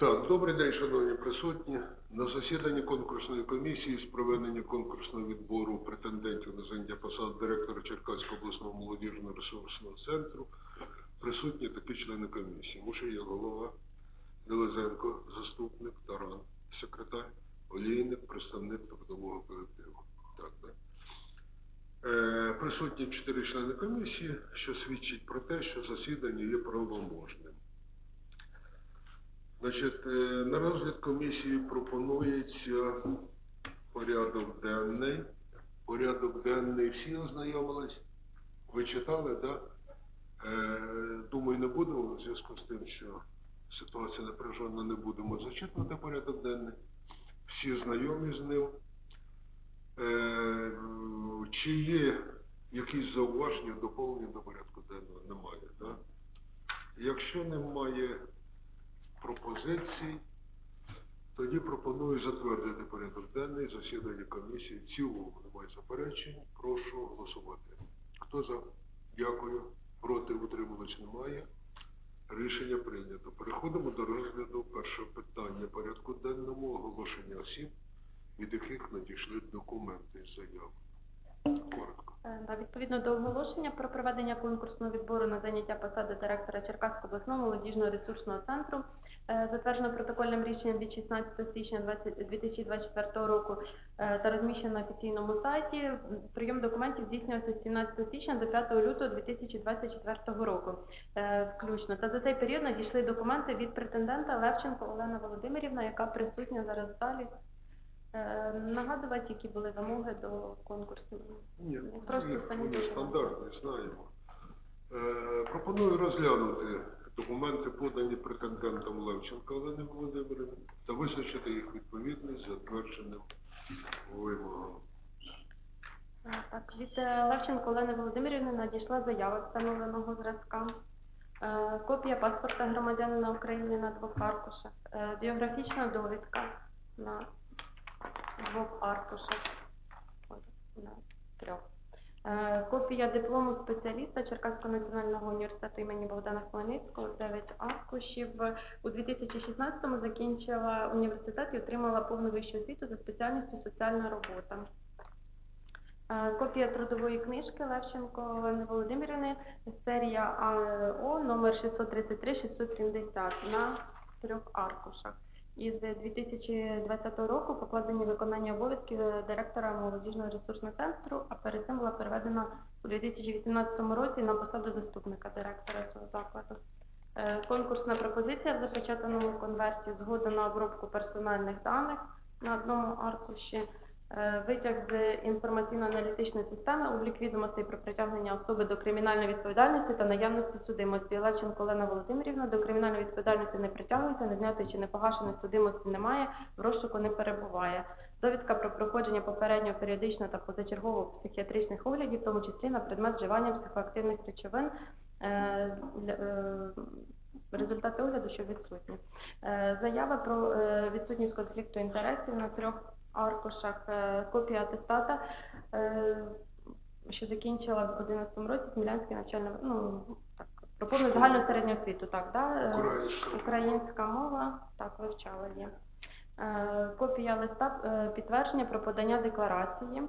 Так, добрий день, шановні присутні. На засіданні конкурсної комісії з проведення конкурсного відбору претендентів на заняття посад директора Черкаського обласного молодіжного ресурсного центру присутні такі члени комісії. Мушія голова, Делезенко, заступник, Таран, секретар, Олійник, представник трудового колективу. Так, так. Е, присутні чотири члени комісії, що свідчить про те, що засідання є правоможним. Значить, е, на розгляд комісії пропонується порядок денний. Порядок денний всі ознайомились. Ви читали, так? Е, думаю, не будемо в зв'язку з тим, що ситуація напряжена, не будемо зачитувати порядок денний. Всі знайомі з ним. Е, чи є якісь зауваження, доповнення до порядку денного? Немає, так? Якщо немає пропозицій, тоді пропоную затвердити порядок денний засідання комісії. В цілому немає заперечень. Прошу голосувати. Хто за? Дякую. Проти утримувачів немає. Рішення прийнято. Переходимо до розгляду першого питання порядку денному оголошення осіб, від яких надійшли документи з заяв. Е, Відповідно до оголошення про проведення конкурсного відбору на заняття посади директора Черкаського обласного молодіжного ресурсного центру, е, затверджено протокольним рішенням від 16 січня 20 2024 року е, та розміщено на офіційному сайті. Прийом документів здійснювався з 17 січня до 5 лютого 2024 року включно. Та за цей період надійшли документи від претендента Левченко Олена Володимирівна, яка присутня зараз в залі. Е, Нагадувати, які були вимоги до конкурсу. Ні, Просто їх самі вони стандартні, знаємо. Е, пропоную розглянути документи, подані претендентом Левченка Олени Володимирівни, та визначити їх відповідність затвердженим вимогам. Е, Так, від е, Левченко Олени Володимирівни надійшла заява встановленого зразка, е, копія паспорта громадянина України на двох аркушах, е, біографічна довідка на двох аркушах, трьох. Е, Копія диплому спеціаліста Черкаського національного університету імені Богдана Хмельницького, 9 аркушів. У 2016-му закінчила університет і отримала повну вищу освіту за спеціальністю соціальна робота. Е, Копія трудової книжки Левченко Олени Володимирівни, серія АО номер 633-670 на трьох аркушах. Із 2020 року покладені виконання обов'язків директора молодіжного ресурсного центру, а перед цим була переведена у 2018 році на посаду заступника директора цього закладу. Е, Конкурсна пропозиція в запечатаному конверті, згода на обробку персональних даних на одному аркуші, Витяг з інформаційно-аналітичної системи, облік відомостей про притягнення особи до кримінальної відповідальності та наявності судимості. Левченко Олена Володимирівна до кримінальної відповідальності не притягується, не знятої чи не погашеної судимості немає, в розшуку не перебуває. Довідка про проходження попереднього періодичного та позачергового психіатричних оглядів, в тому числі на предмет вживання психоактивних речовин. е, е, Результати огляду, що відсутні. Е, Заява про е, відсутність конфлікту інтересів на трьох аркушах, е, копія атестата, е, що закінчила в 11 році Смілянське навчальне, ну, так, про повну загальну середню освіту, так, да? е, Українська. Українська мова, так, вивчала є. Копія листа підтвердження про подання декларації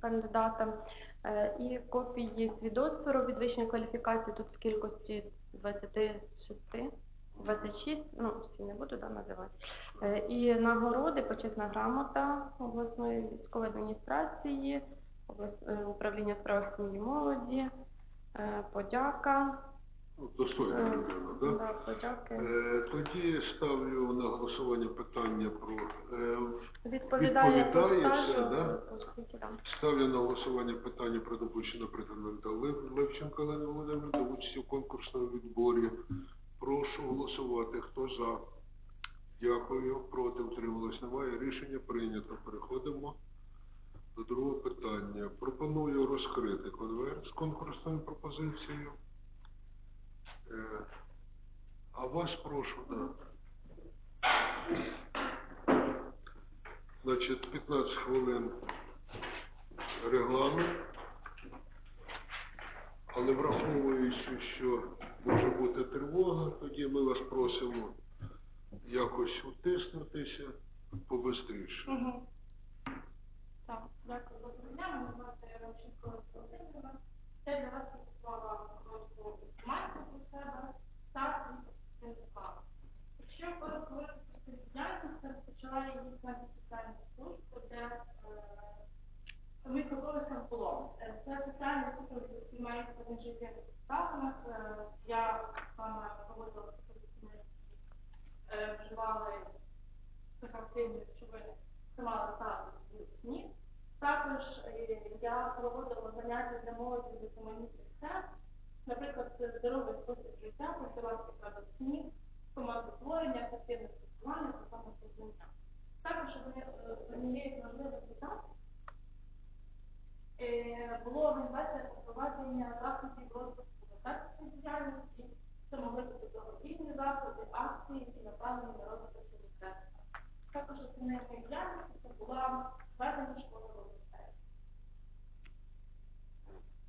кандидата і копії свідоцтва про підвищення кваліфікації тут в кількості 26, 26, ну, всі не буду да, називати. Е, І нагороди, почесна грамота обласної військової адміністрації, облас- е, управління справ сім'ї молоді, е, подяка. Ну, Достойна е, людина, так? да, подяки. Е, Тоді ставлю на голосування питання про е, Відповідає по відповідає все, стажу, да? по скільки там. ставлю на голосування питання про допущення претендента Лев- Левченка Олени Володимирівни до участі в конкурсному відборі. Прошу голосувати. Хто за? Дякую. Проти утрималось немає. Рішення прийнято. Переходимо до другого питання. Пропоную розкрити конверт з конкурсною пропозицією. Е, А вас прошу, да. Значить, 15 хвилин регламент, але враховуючи, що може бути тривога, тоді ми вас просимо якось утиснутися побистріше. Угу. Так, дякую за запитання. Мене звати Ромченко Володимирівна. Я для вас підготувала коротку інформацію про себе та свій. Якщо коротко свою діяльність, розпочала її на соціальну службу, де моїх обов'язках було. Е, Це супровід, який мається в життєвих обставинах. Е, Я саме проводила е, вживали психоактивні речовини, тримали статус сніг. Також я проводила заняття для молоді з різноманітних тем, наприклад, здоровий спосіб життя, профілактика до сніг, командотворення, ефективне спілкування самопізнання. Також однією важливих питань е, було організація та впровадження заходів розвитку громадської діяльності, це могли бути благодійні заходи, акції, які направлені на розвиток мистецтва. Також основною моєю діяльністю це була ведення школи волонтерів.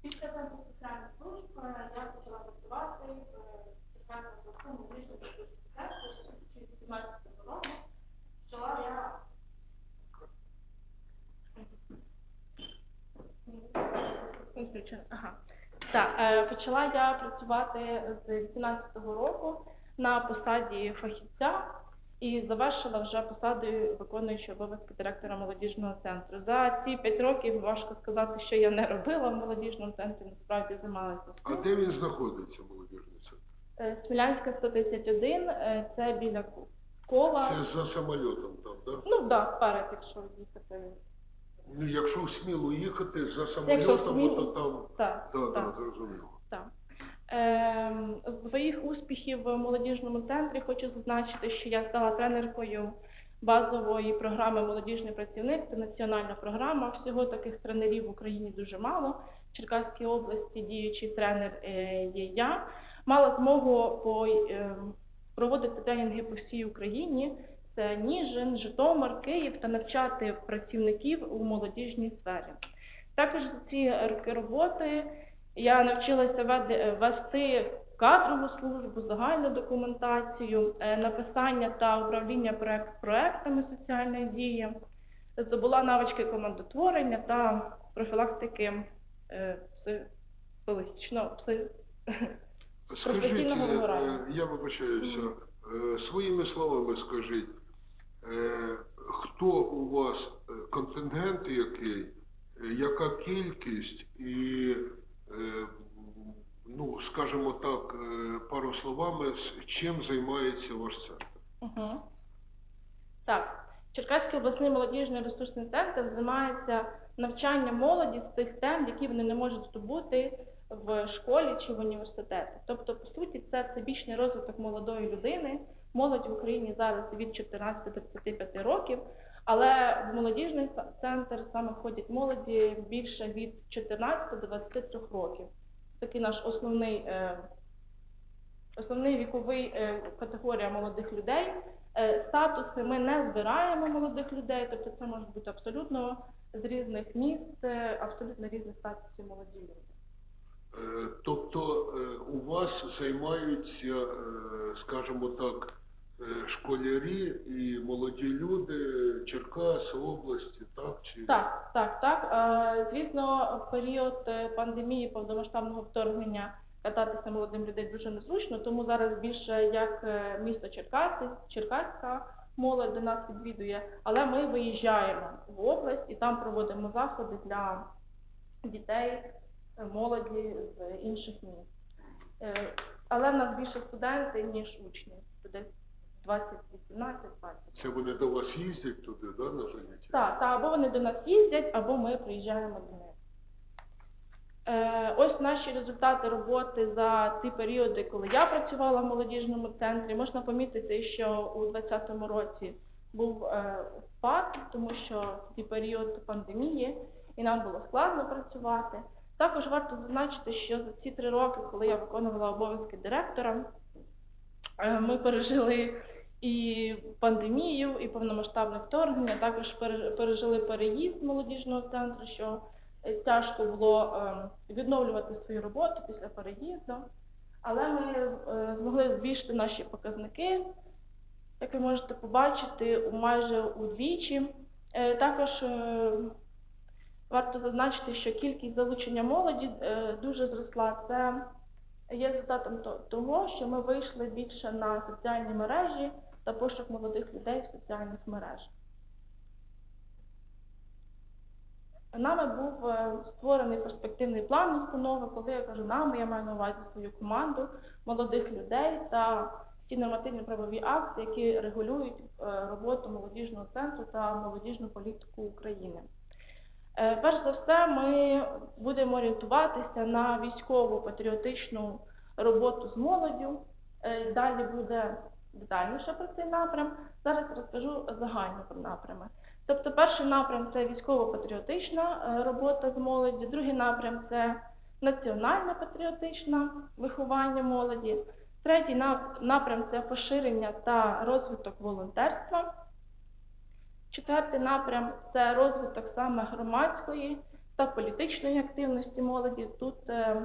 Після центру соціальних служб е, я почала працювати в Черкаському обласному медичному університеті з 2018 року. Почала я Ага. Так, е, почала я працювати з 18-го року на посаді фахівця і завершила вже посадою виконуючого обов'язки директора молодіжного центру. За ці п'ять років важко сказати, що я не робила в молодіжному центрі, насправді займалася. А де він знаходиться, молодіжний центр? Е, Смілянська 131, е, це біля кола. Це за самольотом там, так? Да? Ну так, да, вперед, якщо їхати. Ну, якщо в Смілу їхати за в то там, Так, так, так. так, зрозуміло. Так. Ем, з своїх успіхів в молодіжному центрі хочу зазначити, що я стала тренеркою базової програми Молодіжний працівник. Це національна програма. Всього таких тренерів в Україні дуже мало. В Черкаській області діючий тренер е, є я. Мала змогу по, ем, проводити тренінги по всій Україні. Це Ніжин, Житомир, Київ та навчати працівників у молодіжній сфері. Також за ці роки роботи я навчилася вести кадрову службу, загальну документацію, е, написання та управління проект, проектами соціальної дії, здобула навички командотворення та профілактики е, психологічного пси- Скажіть, професійного е, вигорання. е, я вибачаюся, е, своїми словами скажіть, е, хто у вас е, контингент який, е, яка кількість і, е, ну, скажімо так, е, пару словами, чим займається ваш центр? Угу. Так, Черкаський обласний молодіжний ресурсний центр займається навчанням молоді з тих тем, які вони не можуть здобути в школі чи в університеті. Тобто, по суті, це всебічний розвиток молодої людини. Молодь в Україні зараз від 14 до 35 років, але в молодіжний центр саме ходять молоді більше від 14 до 23 років. Такий наш основний е, основний віковий е, категорія молодих людей. Е, Статуси ми не збираємо молодих людей, тобто це можуть бути абсолютно з різних міст, абсолютно різних статусів молоді люди. Тобто у вас займаються, скажімо так, школярі і молоді люди Черкас, області, так? Чи... Так, так, так. Е, Звісно, в період е, пандемії повномасштабного вторгнення кататися молодим людей дуже незручно, тому зараз більше як е, місто Черкаси, Черкаська молодь до нас відвідує, але ми виїжджаємо в область і там проводимо заходи для дітей, е, молоді з інших міст. Е, Але в нас більше студенти, ніж учні. Десь 20, 18, 20. Це вони до вас їздять туди, да, на заняття? Так, та або вони до нас їздять, або ми приїжджаємо до них. Е, ось наші результати роботи за ці періоди, коли я працювала в молодіжному центрі. Можна помітити, що у 2020 році був е, спад, тому що тоді період пандемії, і нам було складно працювати. Також варто зазначити, що за ці три роки, коли я виконувала обов'язки директора, е, ми пережили і пандемію, і повномасштабне вторгнення. Також пере- пережили переїзд молодіжного центру, що е, тяжко було е, відновлювати свою роботу після переїзду. Але ми е, змогли збільшити наші показники як ви можете побачити, майже удвічі. Е, Також варто зазначити, що кількість залучення молоді дуже зросла. Це є результатом того, що ми вийшли більше на соціальні мережі та пошук молодих людей в соціальних мережах. Нами був е, створений перспективний план установи, коли я кажу нами, я маю на увазі свою команду молодих людей та ті нормативні правові акти, які регулюють е, роботу молодіжного центру та молодіжну політику України. Е, Перш за все, ми будемо орієнтуватися на військову патріотичну роботу з молоддю. Далі буде детальніше про цей напрям. Зараз розкажу загально про напрями. Тобто перший напрям це військово-патріотична е, робота з молоді, другий напрям це національне патріотичне виховання молоді, третій напрям це поширення та розвиток волонтерства. Четвертий напрям це розвиток саме громадської та політичної активності молоді. Тут е,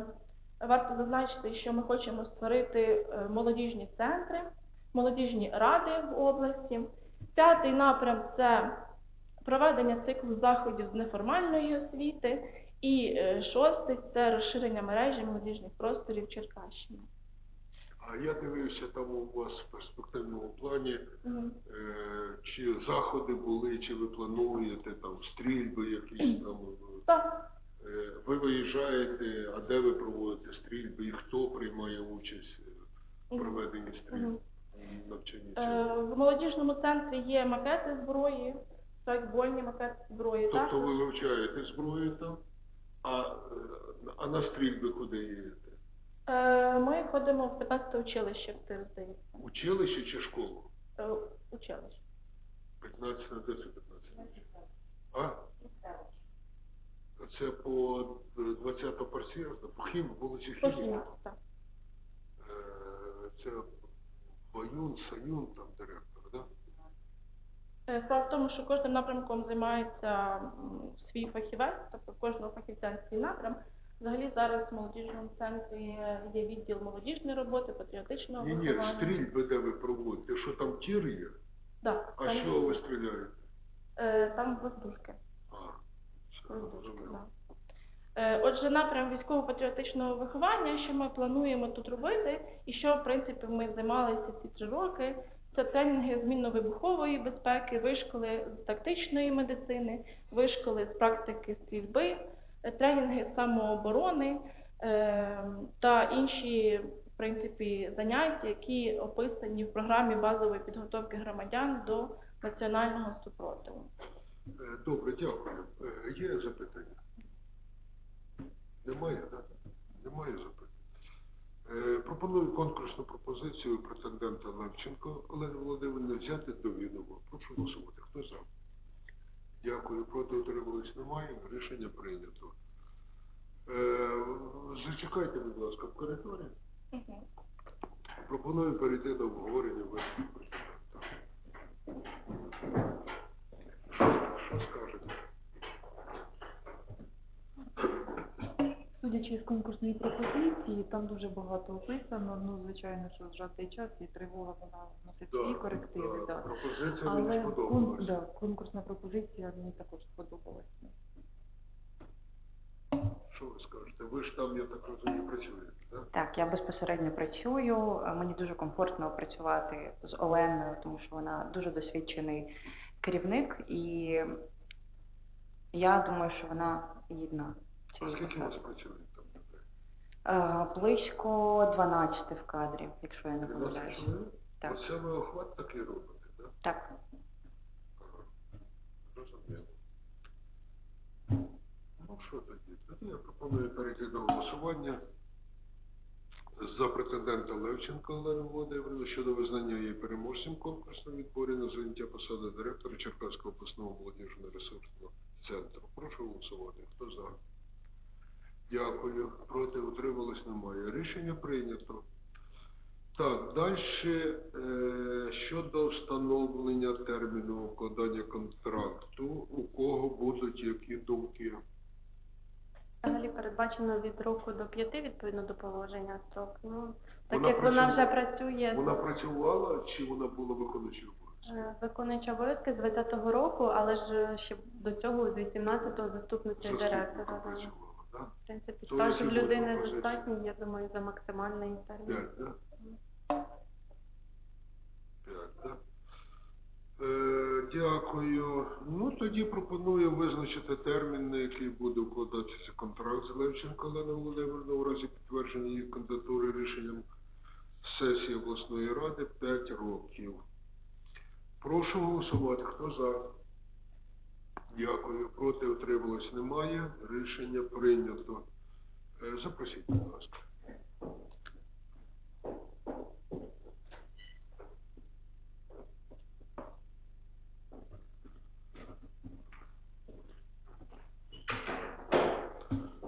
варто зазначити, що ми хочемо створити е, молодіжні центри, молодіжні ради в області. П'ятий напрям це проведення циклу заходів з неформальної освіти. І е, шостий це розширення мережі молодіжних просторів Черкащини. А я дивився там у вас в перспективному плані, е, чи заходи були, чи ви плануєте там стрільби якісь там. Так, Е, Ви виїжджаєте, а де ви проводите стрільби і хто приймає участь в проведенні стрільб? Мгм. Навчанні Е, в молодіжному центрі є макети зброї, страйкбольні макети зброї. Тобто ви вивчаєте зброю там, а, а на стрільби куди їдете? Е, Ми ходимо в 15 училище, це здається. Училище чи школу? Е, Училище. 15 на 10 15. А? Це по 20 парсіазда, по хім, вулиці Хімії. Похідно, так. Е, Це Баюн, Саюн, там директор, да? Е, Справа в тому, що кожним напрямком займається м, свій фахівець, тобто в кожного фахівця свій напрям. Взагалі зараз в молодіжному центрі є відділ молодіжної роботи, патріотичного Ні, ні, виховання. стрільби, де ви проводите, що там тір є? Так, А там, що ви стріляєте? е, там воздушки. А, все, Воздушки, розумію. да. Е, Отже, напрям військово-патріотичного виховання, що ми плануємо тут робити, і що, в принципі, ми займалися ці три роки, це тренінги змінно-вибухової безпеки, вишколи з тактичної медицини, вишколи з практики стрільби, е, тренінги самооборони е, та інші, в принципі, заняття, які описані в програмі базової підготовки громадян до національного супротиву. Добре, дякую. Є запитання? Немає, так? Немає запитань. Е, Пропоную конкурсну пропозицію претендента Левченко Олени Володимирівни взяти до відома. Прошу голосувати. Хто за? Дякую. Проти утримались немає. Рішення прийнято. Е, Зачекайте, будь ласка, в коридорі. Пропоную перейти до обговорення виступу що скажете? Судячи з конкурсної пропозиції, там дуже багато описано. Ну, звичайно, що зжатий час і тривога вона вносить свої корективи. да, Да. Пропозиція мені Але кон, да, конкурсна пропозиція мені також сподобалася. Що ви скажете? Ви ж там, я так розумію, працюєте, так? Так, я безпосередньо працюю. Мені дуже комфортно працювати з Оленою, тому що вона дуже досвідчений керівник, і я думаю, що вона гідна Цієї скільки у вас там людей? Близько 12 в кадрі, якщо я не 12 помиляюся. чоловік? Так. Оце ви охват такий робите, так? Так. Ага. Зрозуміло. Ну що тоді? Тоді я пропоную перейти до голосування за претендента Левченка Олени Володимирівни щодо визнання її переможцем конкурсного відборі на заняття посади директора Черкаського обласного молодіжного ресурсного центру. Прошу голосувати. Хто за? Дякую. Проти утрималось немає. Рішення прийнято. Так, далі е, щодо встановлення терміну укладання контракту, у кого будуть які думки? Взагалі передбачено від року до п'яти відповідно до положення строк. Ну, так Вона як вона вже працює Вона працювала чи вона була виконуючою обов'язки? е, виконуюча обов'язки з 20-го року, але ж ще до цього з 18-го заступницею директора. Працювала, так? В принципі, То стажу в людини достатньо, я думаю, за максимальний термін. П'ять, да? П'ять, да? Е, дякую. Ну, тоді пропоную визначити термін, на який буде укладатися контракт з Левченко Оленою Володимирівною у разі підтвердження її кандидатури рішенням сесії обласної ради 5 років. Прошу голосувати. Хто за? Дякую. Проти утрималось немає. Рішення прийнято. Е, Запросіть, будь ласка.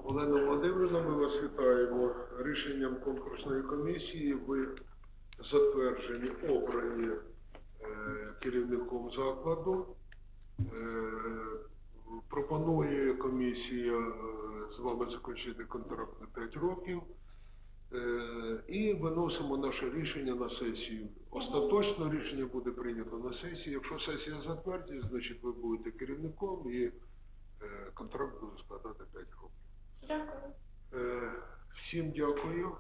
Олена Володимирівна, ми вас вітаємо. Рішенням конкурсної комісії ви затверджені, обрані е, керівником закладу. Е, пропонує комісія е, з вами заключити контракт на 5 років. Е, і виносимо наше рішення на сесію. Остаточно рішення буде прийнято на сесії. Якщо сесія затвердить, значить ви будете керівником і контракт буде складати 5 років. Дякую. Всім дякую.